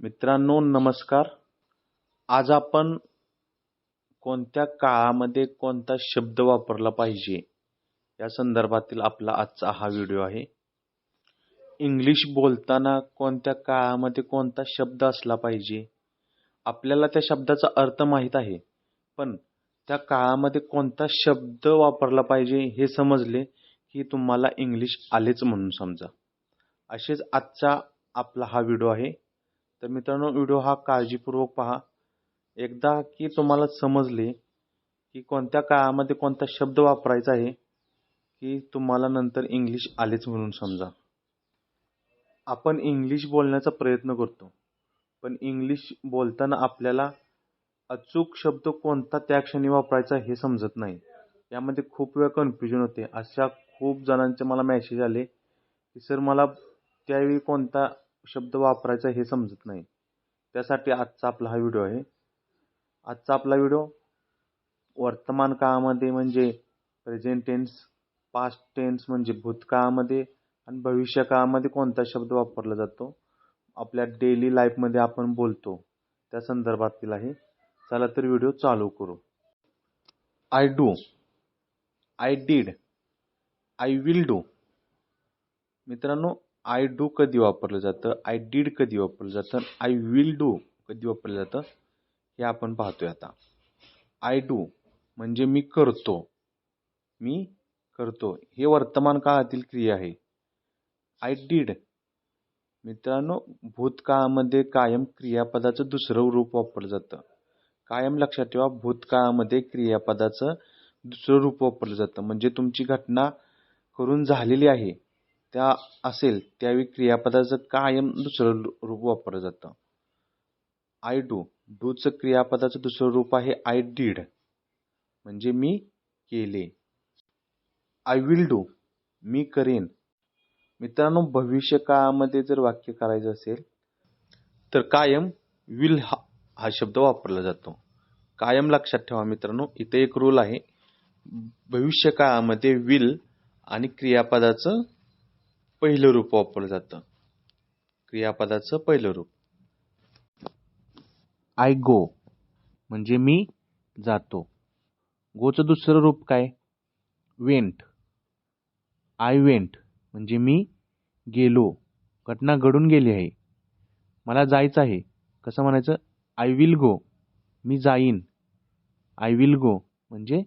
मित्रांनो नमस्कार. आज आपण कोणत्या काळामध्ये कोणता शब्द वापरला पाहिजे? या संदर्भातील आपला आजचा हा व्हिडिओ आहे. इंग्लिश बोलताना कोणत्या काळामध्ये कोणता शब्द असला पाहिजे? आपल्याला त्या शब्दाचा अर्थ माहीत आहे पण त्या काळामध्ये कोणता शब्द वापरला पाहिजे हे समजले की तुम्हाला इंग्लिश आलेच म्हणून समजा. असेच आजचा आपला हा व्हिडिओ आहे. तर मित्रांनो व्हिडिओ हा काळजीपूर्वक पहा. एकदा की तुम्हाला समजले की कोणत्या काळामध्ये कोणता शब्द वापरायचा आहे की तुम्हाला नंतर इंग्लिश आलेच म्हणून समजा. आपण इंग्लिश बोलण्याचा प्रयत्न करतो पण इंग्लिश बोलताना आपल्याला अचूक शब्द कोणता त्या क्षणी वापरायचा हे समजत नाही. यामध्ये खूप वेळा कन्फ्युजन होते. अशा खूप जणांचे मला मॅसेज आले की सर मला त्यावेळी कोणता शब्द वापरायचा हे समजत नाही. त्यासाठी आजचा आपला हा व्हिडिओ आहे. आजचा आपला व्हिडिओ वर्तमान काळामध्ये म्हणजे प्रेझेंट टेन्स पास्ट टेन्स म्हणजे भूतकाळामध्ये आणि भविष्य काळामध्ये कोणता शब्द वापरला जातो? आपल्या डेली लाईफमध्ये आपण बोलतो. त्या संदर्भातील आहे. चला तर व्हिडिओ चालू करू. I do I did I will do मित्रांनो आय डू कधी वापरलं जातं? आय डीड कधी वापरलं जातं? आय विल डू कधी वापरलं जातं? हे आपण पाहतोय आता. आय डू म्हणजे मी करतो. मी करतो. हे वर्तमान काळातील क्रिया आहे. आय डीड मित्रांनो भूतकाळामध्ये कायम क्रियापदाचं दुसरं रूप वापरलं जातं. कायम लक्षात ठेवा भूतकाळामध्ये क्रियापदाचं दुसरं रूप वापरलं जातं. म्हणजे तुमची घटना करून झालेली आहे. त्या असेल त्यावेळी क्रियापदाचं कायम दुसरं रूप वापरलं जातं. आय डू डूचं क्रियापदाचं दुसरं रूप आहे आय डीड म्हणजे मी केले. आय विल डू मी करेन. मित्रांनो भविष्य काळामध्ये जर वाक्य करायचं असेल तर कायम विल हा हा शब्द वापरला जातो. कायम लक्षात ठेवा मित्रांनो इथे एक रूल आहे. भविष्य काळामध्ये विल आणि क्रियापदाचं पहिलं रूप वापरलं जातं. क्रियापदाचं पहिलं रूप. आय गो म्हणजे मी जातो. गोचं दुसरं रूप काय? वेंट आय वेंट म्हणजे मी गेलो. घटना घडून गेली आहे. मला जायचं आहे. कसं म्हणायचं? आय विल गो मी जाईन. आय विल गो म्हणजे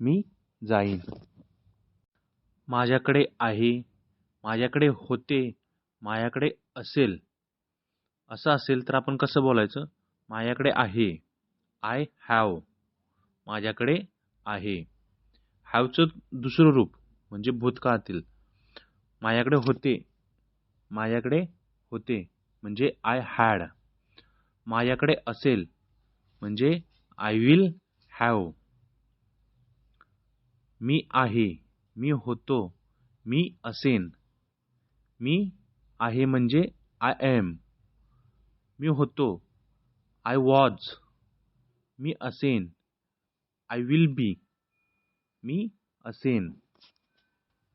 मी जाईन. माझ्याकडे आहे माझ्याकडे होते माझ्याकडे असेल. असं असेल तर आपण कसं बोलायचं? माझ्याकडे आहे. आय हॅव माझ्याकडे आहे. हॅवचं दुसरं रूप म्हणजे भूतकाळातील. माझ्याकडे होते. माझ्याकडे होते म्हणजे आय हॅड माझ्याकडे असेल म्हणजे आय विल हॅव मी आहे मी होतो मी असेन. मी आहे म्हणजे आय एम मी होतो. आय वॉज मी असेन. आय विल बी मी असेन.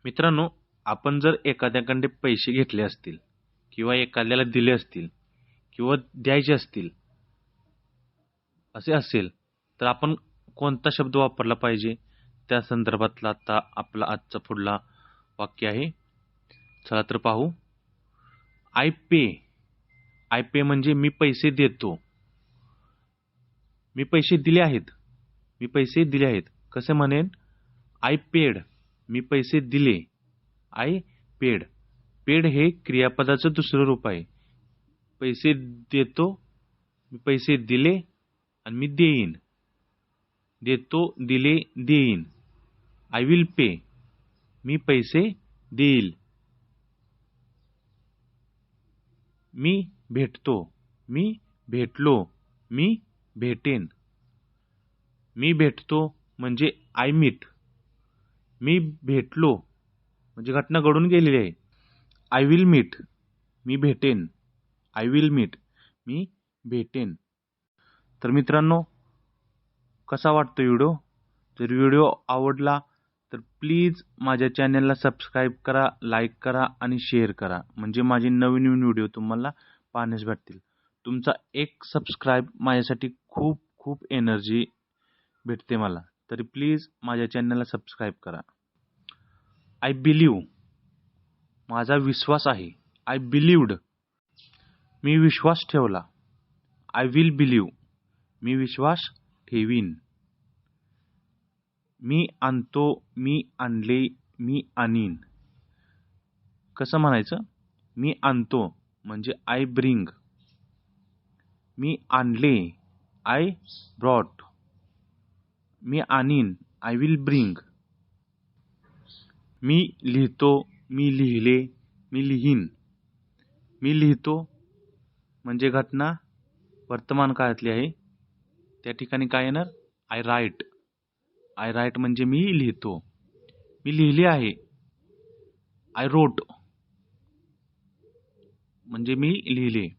मित्रांनो आपण जर एखाद्याकडे पैसे घेतले असतील किंवा एखाद्याला दिले असतील किंवा द्यायचे असतील असे असेल तर आपण कोणता शब्द वापरला पाहिजे? त्या संदर्भातला आता आपला आजचा पुढला वाक्य आहे. चला तर पाहू. आय पे आय पे म्हणजे मी पैसे देतो. मी पैसे दिले आहेत. मी पैसे दिले आहेत. कसे म्हणेन? आय पेड मी पैसे दिले. आय पेड पेड हे क्रियापदाचं दुसरं रूप आहे. पैसे देतो मी पैसे दिले आणि मी देईन. देतो दिले देईन. आय विल पे मी पैसे देईल. मी भेटतो मी भेटलो मी भेटेन. मी भेटतो म्हणजे आय मीट मी भेटलो म्हणजे घटना घडून गेलेली आहे. आय विल मीट मी भेटेन. आय विल मीट मी भेटेन. तर मित्रांनो कसा वाटतो व्हिडिओ जर व्हिडिओ आवडला तर प्लीज माझ्या चॅनलला सबस्क्राईब करा लाईक करा आणि शेअर करा. म्हणजे माझे नवीन नवीन व्हिडिओ तुम्हाला पाहण्यास भेटतील. तुमचा एक सबस्क्राईब माझ्यासाठी खूप खूप एनर्जी भेटते मला. तरी प्लीज माझ्या चॅनलला सबस्क्राईब करा. आय बिलीव माझा विश्वास आहे. आय बिलीवड मी विश्वास ठेवला. आय विल बिलीव मी विश्वास ठेवीन. मी आणतो मी आणले मी आणीन. कसं म्हणायचं? मी आणतो म्हणजे आय ब्रिंग मी आणले आय ब्रॉट मी आणीन आय विल ब्रिंग मी लिहितो मी लिहिले मी लिहीन. मी लिहितो म्हणजे घटना वर्तमान काळातली आहे. त्या ठिकाणी काय येणार? आय राईट आय राईट म्हणजे मी लिहितो. मी लिहिले आहे. आय रोट म्हणजे मी लिहिले.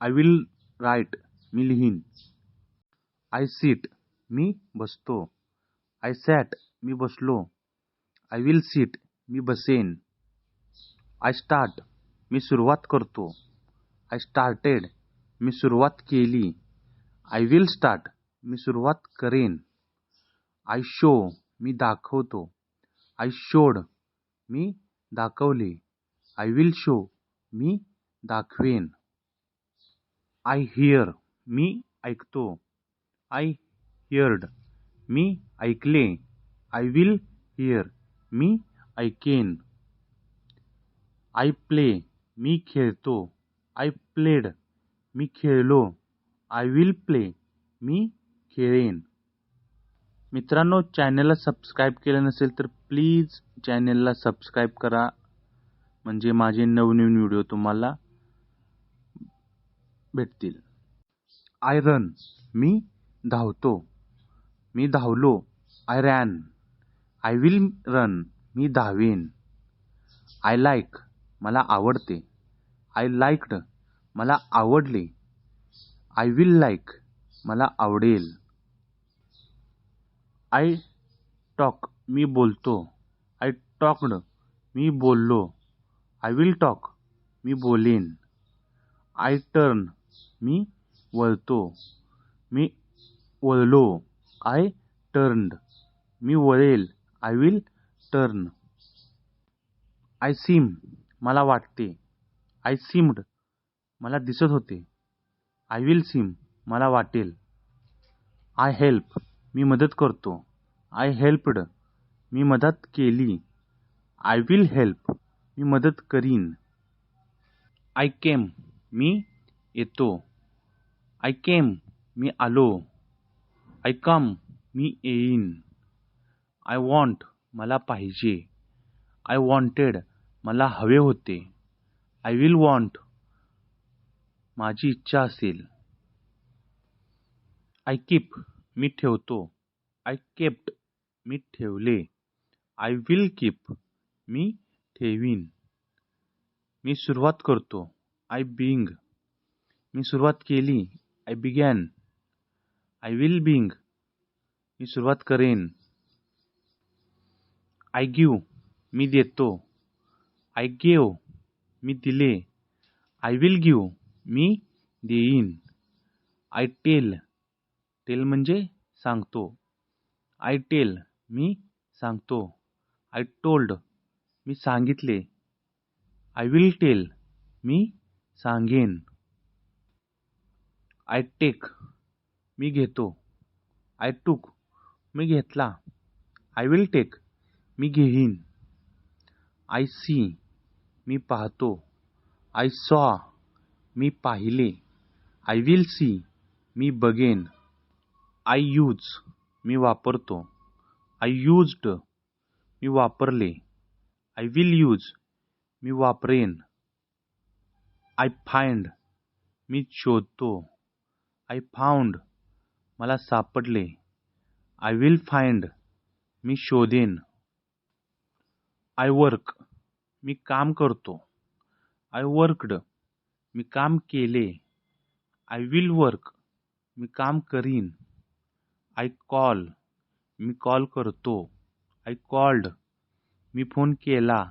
आय विल राईट मी लिहीन. आय सीट मी बसतो. आय सॅट मी बसलो. आय विल सीट मी बसेन. आय स्टार्ट मी सुरुवात करतो. आय स्टार्टेड मी सुरुवात केली. आय विल स्टार्ट मी सुरुवात करेन. आय शो मी दाखवतो. आय शोड मी दाखवले. आय विल शो मी दाखवेन. आय हिअर मी ऐकतो. आय हिअर्ड मी ऐकले. आय विल हिअर मी ऐकेन. आय प्ले मी खेळतो. आय प्लेड मी खेळलो. आय विल प्ले मी खेळेन. मित्रांनो चॅनलला सबस्क्राईब केलं नसेल तर प्लीज चॅनलला सबस्क्राईब करा. म्हणजे माझे नवनवीन व्हिडिओ तुम्हाला भेटतील. आय रन मी धावतो. मी धावलो. I ran I will run मी धावेन. आय लाईक मला आवडते. आय लाईक्ड मला आवडले. आय विल लाईक मला आवडेल. आय टॉक मी बोलतो. आय टॉक्ड मी बोललो. आय विल टॉक मी बोलेन. आय टर्न मी वळतो. मी वळलो. आय टर्न्ड मी वळेल. I will turn. I seem मला वाटते. आय सीम्ड मला दिसत होते. आय विल सीम मला वाटेल. I help. मी मदत करतो. आय हेल्पड मी मदत केली. आय विल हेल्प मी मदत करीन. आय केम मी येतो. आय केम मी आलो. आय कम मी येईन. आय वॉन्ट मला पाहिजे. आय वॉन्टेड मला हवे होते. आय विल वॉन्ट माझी इच्छा असेल. आय कीप मी ठेवतो. आय केप्ट मी ठेवले. आय विल कीप मी ठेवीन. मी सुरुवात करतो. आय बिंग मी सुरुवात केली. आय बिगॅन आय विल बिंग मी सुरुवात करेन. आय गिव मी देतो. आय गेव मी दिले. आय विल गिव मी देईन. आय टेल टेल म्हणजे सांगतो. आय टेल मी सांगतो. आय टोल्ड मी सांगितले. आय विल टेल मी सांगेन. आय टेक मी घेतो. आय टूक मी घेतला. आय विल टेक मी घेईन. आय सी मी पाहतो. आय सॉ मी पाहिले. आय विल सी मी बघेन. आय यूज मी वापरतो. आय यूज्ड मी वापरले. आय विल यूज मी वापरेन. आय फाइंड मी शोधतो. आय फाउंड मला सापडले. आय विल फाइंड मी शोधेन. आय वर्क मी काम करतो. आय वर्कड मी काम केले. आय विल वर्क मी काम करीन. आय कॉल मी कॉल करतो. आय कॉल्ड मी फोन केला.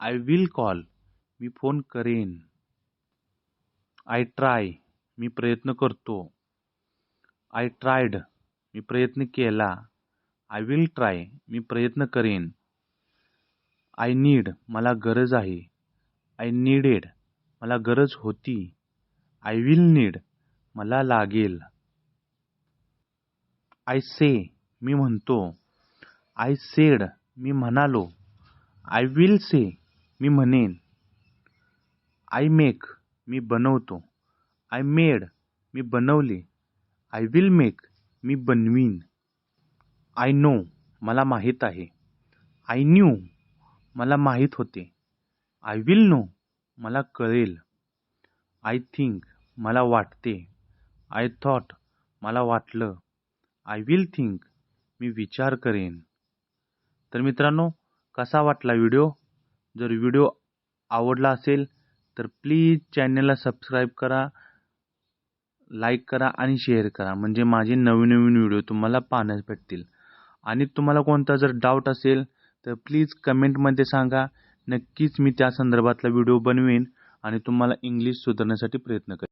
आय विल कॉल मी फोन करेन. आय ट्राय मी प्रयत्न करतो. आय ट्रायड मी प्रयत्न केला. आय विल ट्राय मी प्रयत्न करेन. आय नीड मला गरज आहे. आय नीडेड मला गरज होती. आय विल नीड मला लागेल. आय से मी म्हणतो. आय सेड मी म्हणालो. आय विल से मी म्हणेन. आय मेक मी बनवतो. आय मेड मी बनवले. आय विल मेक मी बनवीन. आय नो मला माहीत आहे. आय न्यू मला माहीत होते. आय विल नो मला कळेल. आय थिंक मला वाटते. आय थॉट मला वाटलं. आय विल थिंक मी विचार करेन. तर मित्रांनो कसा वाटला व्हिडिओ जर व्हिडिओ आवडला असेल तर प्लीज चॅनलला सबस्क्राईब करा लाईक करा आणि शेअर करा. म्हणजे माझे नवीन नवीन व्हिडिओ तुम्हाला पाहण्यास भेटतील. आणि तुम्हाला कोणता जर डाऊट असेल तर प्लीज कमेंटमध्ये सांगा. नक्कीच मी त्या संदर्भातला व्हिडिओ बनवेन आणि तुम्हाला इंग्लिश सुधारण्यासाठी प्रयत्न करेन.